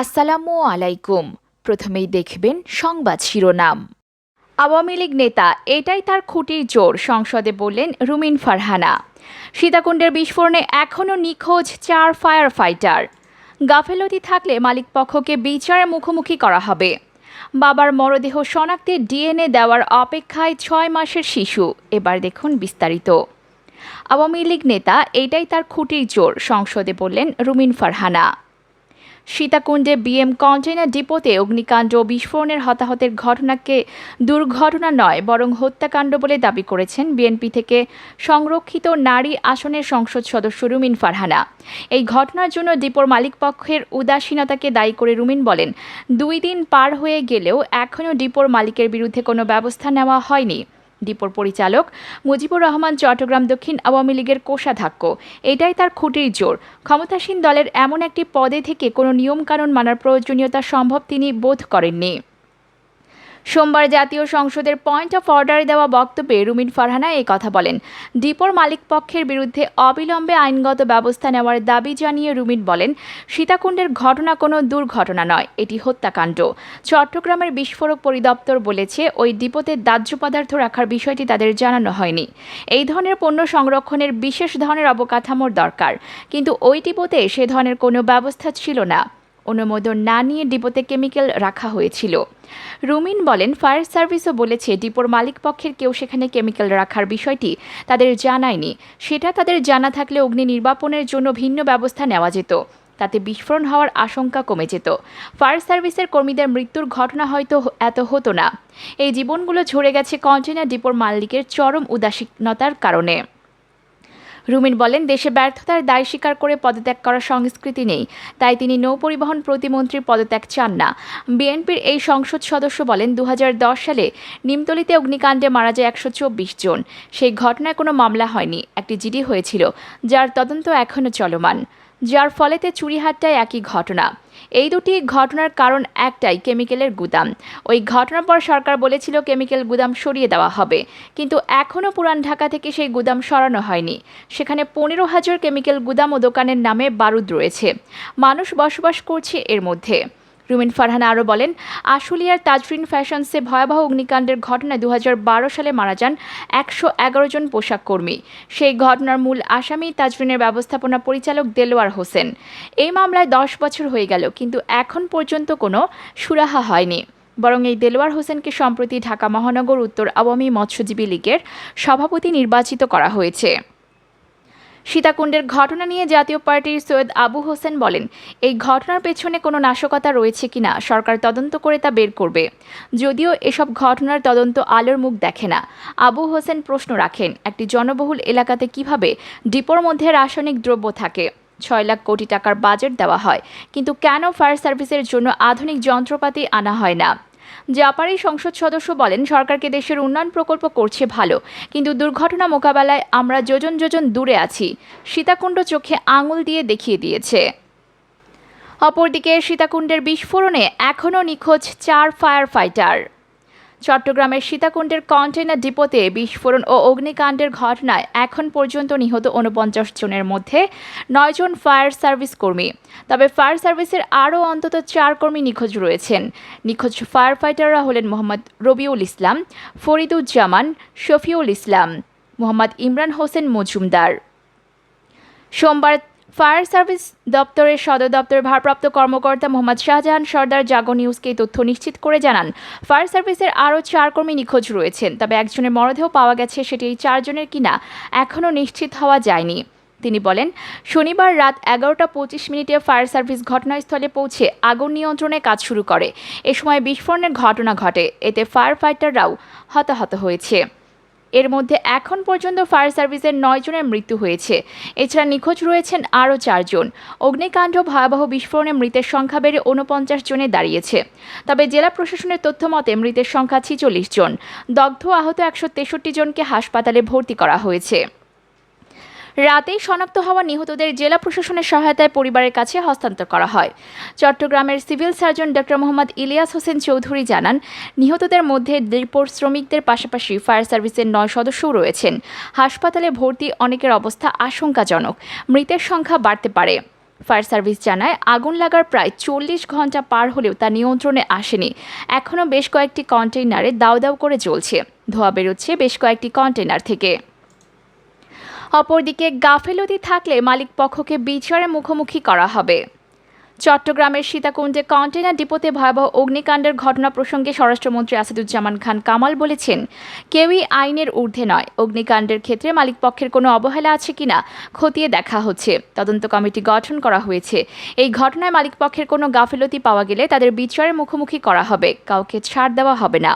আসসালামু আলাইকুম। প্রথমেই দেখবেন সংবাদ শিরোনাম। আওয়ামী লীগ নেতা এটাই তার খুঁটির জোর, সংসদে বললেন রুমিন ফারহানা। সীতাকুণ্ডের বিস্ফোরণে এখনও নিখোঁজ চার ফায়ার ফাইটার গাফেলতি থাকলে মালিকপক্ষকে বিচারের মুখোমুখি করা হবে। বাবার মরদেহ শনাক্তে ডিএনএ দেওয়ার অপেক্ষায় ছয় মাসের শিশু, এবার দেখুন বিস্তারিত। আওয়ামী লীগ নেতা এটাই তার খুঁটির জোর, সংসদে বললেন রুমিন ফারহানা। সীতাকুণ্ডে বিএম কন্টেইনার ডিপোতে অগ্নিকাণ্ড ও বিস্ফোরণের হতাহতের ঘটনাকে দুর্ঘটনা নয়, বরং হত্যাকাণ্ড বলে দাবি করেছেন বিএনপি থেকে সংরক্ষিত নারী আসনের সংসদ সদস্য রুমিন ফারহানা। এই ঘটনার জন্য ডিপোর মালিকপক্ষের উদাসীনতাকে দায়ী করে রুমিন বলেন, দুই দিন পার হয়ে গেলেও এখনও ডিপোর মালিকের বিরুদ্ধে কোনো ব্যবস্থা নেওয়া হয়নি। ডিপোর পরিচালক। মুজিবুর রহমান, চট্টগ্রাম দক্ষিণ আওয়ামী লীগের কোষাধ্যক্ষ। এটাই তার খুঁটির জোর। ক্ষমতাসীন দলের এমন একটি পদে থেকে কোনো নিয়মকানুন মানার প্রয়োজনীয়তা সম্ভব তিনি বোধ করেননি। সোমবার জাতীয় সংসদের পয়েন্ট অফ অর্ডারে দেওয়া বক্তব্যে রুমিন ফারহানা এই কথা বলেন। ডিপোর মালিকপক্ষের বিরুদ্ধে অবিলম্বে আইনগত ব্যবস্থা নেওয়ার দাবি জানিয়ে রুমিন বলেন, সীতাকুণ্ডের ঘটনা কোনো দুর্ঘটনা নয়, এটি হত্যাকাণ্ড। চট্টগ্রামের বিস্ফোরক পরিদপ্তর বলেছে, ওই ডিপোতে দাহ্য পদার্থ রাখার বিষয়টি তাদের জানানো হয়নি। এই ধরনের পণ্য সংরক্ষণের বিশেষ ধরনের অবকাঠামোর দরকার, কিন্তু ওই ডিপোতে সে ধরনের কোনো ব্যবস্থা ছিল না। অনুমোদন না নিয়ে ডিপোতে কেমিক্যাল রাখা হয়েছিল। রুমিন বলেন, ফায়ার সার্ভিসও বলেছে, ডিপোর মালিক পক্ষের কেউ সেখানে কেমিক্যাল রাখার বিষয়টি তাদের জানায়নি। সেটা তাদের জানা থাকলে অগ্নি নির্বাপনের জন্য ভিন্ন ব্যবস্থা নেওয়া যেত। তাতে বিস্ফোরণ হওয়ার আশঙ্কা কমে যেত। ফায়ার সার্ভিসের কর্মীদের মৃত্যুর ঘটনা হয়তো এত হতো না। এই জীবনগুলো ঝরে গেছে কন্টেনার ডিপোর মালিকের চরম উদাসীনতার কারণে। রুমিন বলেন, দেশে ব্যর্থতার দায় স্বীকার করে পদত্যাগ করার সংস্কৃতি নেই, তাই তিনি নৌপরিবহন প্রতিমন্ত্রীর পদত্যাগ চান না। বিএনপির এই সংসদ সদস্য বলেন দু হাজার দশ সালে নিমতলিতে অগ্নিকাণ্ডে মারা যায় একশো চব্বিশ জন। সেই ঘটনায় কোনো মামলা হয়নি, একটি জিডি হয়েছিল, যার তদন্ত এখনও চলমান। যার ফলেতে চুরিহাটটায় একই ঘটনা। এই দুটি ঘটনার কারণ একটাই, কেমিক্যালের গুদাম। ওই ঘটনার পর সরকার বলেছিল কেমিক্যাল গুদাম সরিয়ে দেওয়া হবে। কিন্তু এখনও পুরান ঢাকা থেকে সেই গুদাম সরানো হয়নি। সেখানে পনেরো হাজার কেমিক্যাল গুদাম ও দোকানের নামে বারুদ রয়েছে। মানুষ বসবাস করছে এর মধ্যে। রুমিন ফারহানা আরও বলেন, আশুলিয়ার তাজরিন ফ্যাশনসে ভয়াবহ অগ্নিকাণ্ডের ঘটনায় দু হাজার বারো সালে মারা যান একশো এগারো জন পোশাক কর্মী। সেই ঘটনার মূল আসামি তাজরিনের ব্যবস্থাপনা পরিচালক দেলোয়ার হোসেন। এই মামলায় দশ বছর হয়ে গেল, কিন্তু এখন পর্যন্ত কোনো সুরাহা হয়নি। বরং এই দেলোয়ার হোসেনকে সম্প্রতি ঢাকা মহানগর উত্তর আওয়ামী মৎস্যজীবী লীগের সভাপতি নির্বাচিত করা হয়েছে। সীতাকুণ্ডের ঘটনা নিয়ে জাতীয় পার্টির সৈয়দ আবু হোসেন বলেন, এই ঘটনার পেছনে কোনো নাশকতা রয়েছে কিনা, সরকার তদন্ত করে তা বের করবে। যদিও এসব ঘটনার তদন্ত আলোর মুখ দেখে না। আবু হোসেন প্রশ্ন রাখেন, একটি জনবহুল এলাকাতে কীভাবে ডিপোর মধ্যে রাসায়নিক দ্রব্য থাকে? ছয় লাখ কোটি টাকার বাজেট দেওয়া হয়, কিন্তু কেন ফায়ার সার্ভিসের জন্য আধুনিক যন্ত্রপাতি আনা হয় না? জাপারি সংসদ সদস্য বলেন, সরকারকে দেশের উন্নয়ন প্রকল্প করছে ভালো, কিন্তু দুর্ঘটনা মোকাবেলায় আমরা যোজন যোজন দূরে আছি, সীতাকুণ্ড চোখে আঙুল দিয়ে দেখিয়ে দিয়েছে। অপরদিকে সীতাকুণ্ডের বিস্ফোরণে এখনও নিখোঁজ চার ফায়ার ফাইটার চট্টগ্রামের সীতাকুণ্ডের কন্টেনার ডিপোতে বিস্ফোরণ ও অগ্নিকাণ্ডের ঘটনায় এখন পর্যন্ত নিহত উনপঞ্চাশ জনের মধ্যে নয়জন ফায়ার সার্ভিস কর্মী। তবে ফায়ার সার্ভিসের আরও অন্তত চার কর্মী নিখোঁজ রয়েছেন। নিখোঁজ ফায়ার ফাইটাররা হলেন মোহাম্মদ রবিউল ইসলাম, ফরিদুজ্জামান, শফিউল ইসলাম, মোহাম্মদ ইমরান হোসেন মজুমদার। সোমবার ফায়ার সার্ভিস দপ্তরের সদর দপ্তরের ভারপ্রাপ্ত কর্মকর্তা মোহাম্মদ শাহজাহান সর্দার জাগো নিউজকে তথ্য নিশ্চিত করে জানান, ফায়ার সার্ভিসের আরও চার কর্মী নিখোঁজ রয়েছেন, তবে একজনের মরদেহ পাওয়া গেছে, সেটি এই চারজনের কিনা এখনও নিশ্চিত হওয়া যায়নি। তিনি বলেন, শনিবার রাত এগারোটা পঁচিশ মিনিটে ফায়ার সার্ভিস ঘটনাস্থলে পৌঁছে আগুন নিয়ন্ত্রণে কাজ শুরু করে। এ সময় বিস্ফোরণের ঘটনা ঘটে। এতে ফায়ার ফাইটাররাও হতাহত হয়েছে। এর মধ্যে এখন পর্যন্ত ফায়ার সার্ভিসের নয় জনের মৃত্যু হয়েছে। এছাড়া নিখোঁজ রয়েছেন আরও চারজন অগ্নিকাণ্ড ভয়াবহ বিস্ফোরণে মৃতের সংখ্যা বেড়ে ঊনপঞ্চাশ জনে দাঁড়িয়েছে। তবে জেলা প্রশাসনের তথ্য মতে মৃতের সংখ্যা ছিচল্লিশ জন। দগ্ধ আহত একশো তেষট্টি জনকে হাসপাতালে ভর্তি করা হয়েছে। রাতেই শনাক্ত হওয়া নিহতদের জেলা প্রশাসনের সহায়তায় পরিবারের কাছে হস্তান্তর করা হয়। চট্টগ্রামের civil surgeon doctor Mohammad Ilias Hossain Chowdhury জানান, নিহতদের মধ্যে ডিপোর শ্রমিকদের পাশাপাশি ফায়ার সার্ভিসের নয় সদস্যও রয়েছেন। হাসপাতালে ভর্তি অনেকের অবস্থা আশঙ্কাজনক, মৃতের সংখ্যা বাড়তে পারে। ফায়ার সার্ভিস জানায়, আগুন লাগার প্রায় চল্লিশ ঘণ্টা পার হলেও তা নিয়ন্ত্রণে আসেনি। এখনও বেশ কয়েকটি কন্টেইনারে দাউ দাউ করে জ্বলছে। ধোঁয়া বেরোচ্ছে বেশ কয়েকটি কন্টেইনার থেকে। অপরদিকে গাফেলতি থাকলে মালিক পক্ষকে বিচারের মুখোমুখি করা হবে। চট্টগ্রামের সীতাকুণ্ডে কন্টেনার ডিপোতে ভয়াবহ অগ্নিকাণ্ডের ঘটনা প্রসঙ্গে স্বরাষ্ট্রমন্ত্রী আসাদুজ্জামান খান কামাল বলেছেন, কেউই আইনের ঊর্ধ্বে নয়। অগ্নিকাণ্ডের ক্ষেত্রে মালিক পক্ষের কোনো অবহেলা আছে কিনা খতিয়ে দেখা হচ্ছে। তদন্ত কমিটি গঠন করা হয়েছে। এই ঘটনায় মালিক পক্ষের কোনো গাফিলতি পাওয়া গেলে তাদের বিচারের মুখোমুখি করা হবে। কাউকে ছাড় দেওয়া হবে না।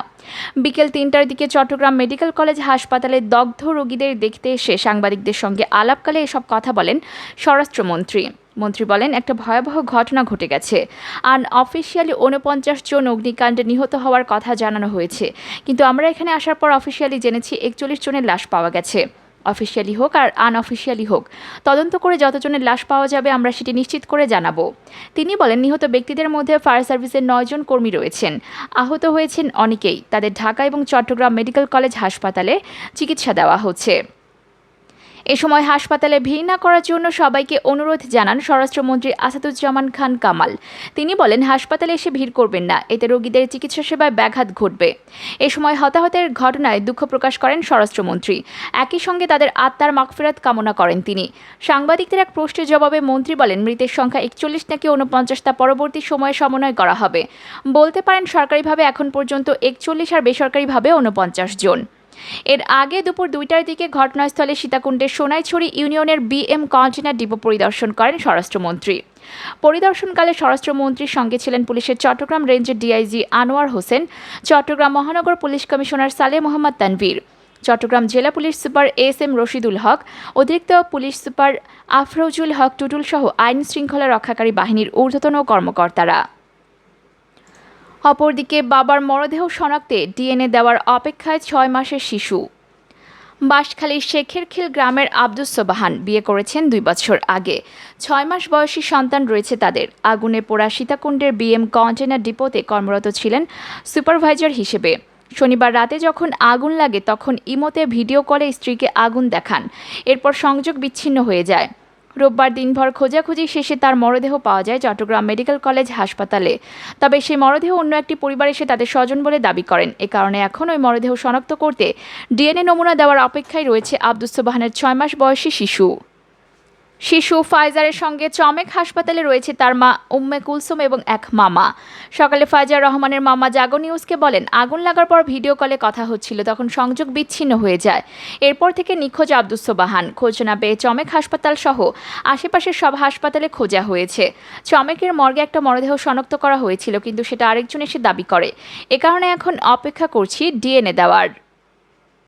বিকেল তিনটার দিকে চট্টগ্রাম মেডিকেল কলেজ হাসপাতালে দগ্ধ রোগীদের দেখতে এসে সাংবাদিকদের সঙ্গে আলাপকালে এসব কথা বলেন স্বরাষ্ট্রমন্ত্রী। মন্ত্রী বলেন, একটা ভয়াবহ ঘটনা ঘটে গেছে। আন অফিসিয়ালি উনপঞ্চাশ জন অগ্নিকাণ্ডে নিহত হওয়ার কথা জানানো হয়েছে। কিন্তু আমরা এখানে আসার পর অফিসিয়ালি জেনেছি একচল্লিশ জনের লাশ পাওয়া গেছে। অফিসিয়ালি হোক আর আনঅফিসিয়ালি হোক, তদন্ত করে যতজনের লাশ পাওয়া যাবে আমরা সেটি নিশ্চিত করে জানাব। তিনি বলেন, নিহত ব্যক্তিদের মধ্যে ফায়ার সার্ভিসের নয়জন কর্মী রয়েছেন। আহত হয়েছেন অনেকেই। তাদের ঢাকা এবং চট্টগ্রাম মেডিকেল কলেজ হাসপাতালে চিকিৎসা দেওয়া হচ্ছে। এ সময় হাসপাতালে ভিড় না করার জন্য সবাইকে অনুরোধ জানান স্বরাষ্ট্রমন্ত্রী আসাদুজ্জামান খান কামাল। তিনি বলেন, হাসপাতালে এসে ভিড় করবেন না, এতে রোগীদের চিকিৎসা সেবায় ব্যাঘাত ঘটবে। এ সময় হতাহতের ঘটনায় দুঃখ প্রকাশ করেন স্বরাষ্ট্রমন্ত্রী। একই সঙ্গে তাদের আত্মার মাগফিরাত কামনা করেন তিনি। সাংবাদিকদের এক প্রশ্নের জবাবে মন্ত্রী বলেন, মৃতের সংখ্যা একচল্লিশ নাকি উনপঞ্চাশ তা পরবর্তী সময়ে সমন্বয় করা হবে। বলতে পারেন, সরকারিভাবে এখন পর্যন্ত একচল্লিশ আর বেসরকারিভাবে উনপঞ্চাশ জন। এর আগে দুপুর দুইটার দিকে ঘটনাস্থলে সীতাকুণ্ডের সোনাইছড়ি ইউনিয়নের বিএম কন্টেনার ডিপো পরিদর্শন করেন স্বরাষ্ট্রমন্ত্রী। পরিদর্শনকালে স্বরাষ্ট্রমন্ত্রীর সঙ্গে ছিলেন পুলিশের চট্টগ্রাম রেঞ্জের ডিআইজি আনোয়ার হোসেন, চট্টগ্রাম মহানগর পুলিশ কমিশনার সালে মোহাম্মদ তানভীর, চট্টগ্রাম জেলা police super S M Rashidul Haque, অতিরিক্ত পুলিশ সুপার আফরোজুল হক টুটুল সহ আইন শৃঙ্খলা রক্ষাকারী বাহিনীর ঊর্ধ্বতন কর্মকর্তারা। অপরদিকে বাবার মরদেহ শনাক্তে ডিএনএ দেওয়ার অপেক্ষায় ছয় মাসের শিশু। বাঁশখালীর শেখেরখিল গ্রামের আব্দুস সোবাহান বিয়ে করেছেন দুই বছর আগে। ছয় মাস বয়সী সন্তান রয়েছে তাদের। আগুনে পোড়া সীতাকুণ্ডের বিএম কন্টেনার ডিপোতে কর্মরত ছিলেন সুপারভাইজার হিসেবে। শনিবার রাতে যখন আগুন লাগে, তখন ইমোতে ভিডিও কলে স্ত্রীকে আগুন দেখান। এরপর সংযোগ বিচ্ছিন্ন হয়ে যায়। রোববার দিনভর খোঁজাখুঁজি শেষে তার মরদেহ পাওয়া যায় চট্টগ্রাম মেডিকেল কলেজ হাসপাতালে। তবে সেই মরদেহ অন্য একটি পরিবার এসে তাদের স্বজন বলে দাবি করেন। এ কারণে এখন ওই মরদেহ শনাক্ত করতে ডিএনএ নমুনা দেওয়ার অপেক্ষায় রয়েছে আব্দুস সোবাহানের ছয় মাস বয়সী শিশু। শিশু ফাইজারের সঙ্গে চমেক হাসপাতালে রয়েছে তার মা উম্মে কুলসুম এবং এক মামা। সকালে ফাইজার রহমানের মামা জাগো নিউজকে বলেন, আগুন লাগার পর ভিডিও কলে কথা হচ্ছিল, তখন সংযোগ বিচ্ছিন্ন হয়ে যায়। এরপর থেকে নিখোঁজ আব্দুস সোবাহান। খোঁজ না পেয়ে চমেক হাসপাতাল সহ আশেপাশের সব হাসপাতালে খোঁজা হয়েছে। চমেকের মর্গে একটা মরদেহ শনাক্ত করা হয়েছিল, কিন্তু সেটা আরেকজন এসে দাবি করে। এ কারণে এখন অপেক্ষা করছি ডিএনএ দেওয়ার।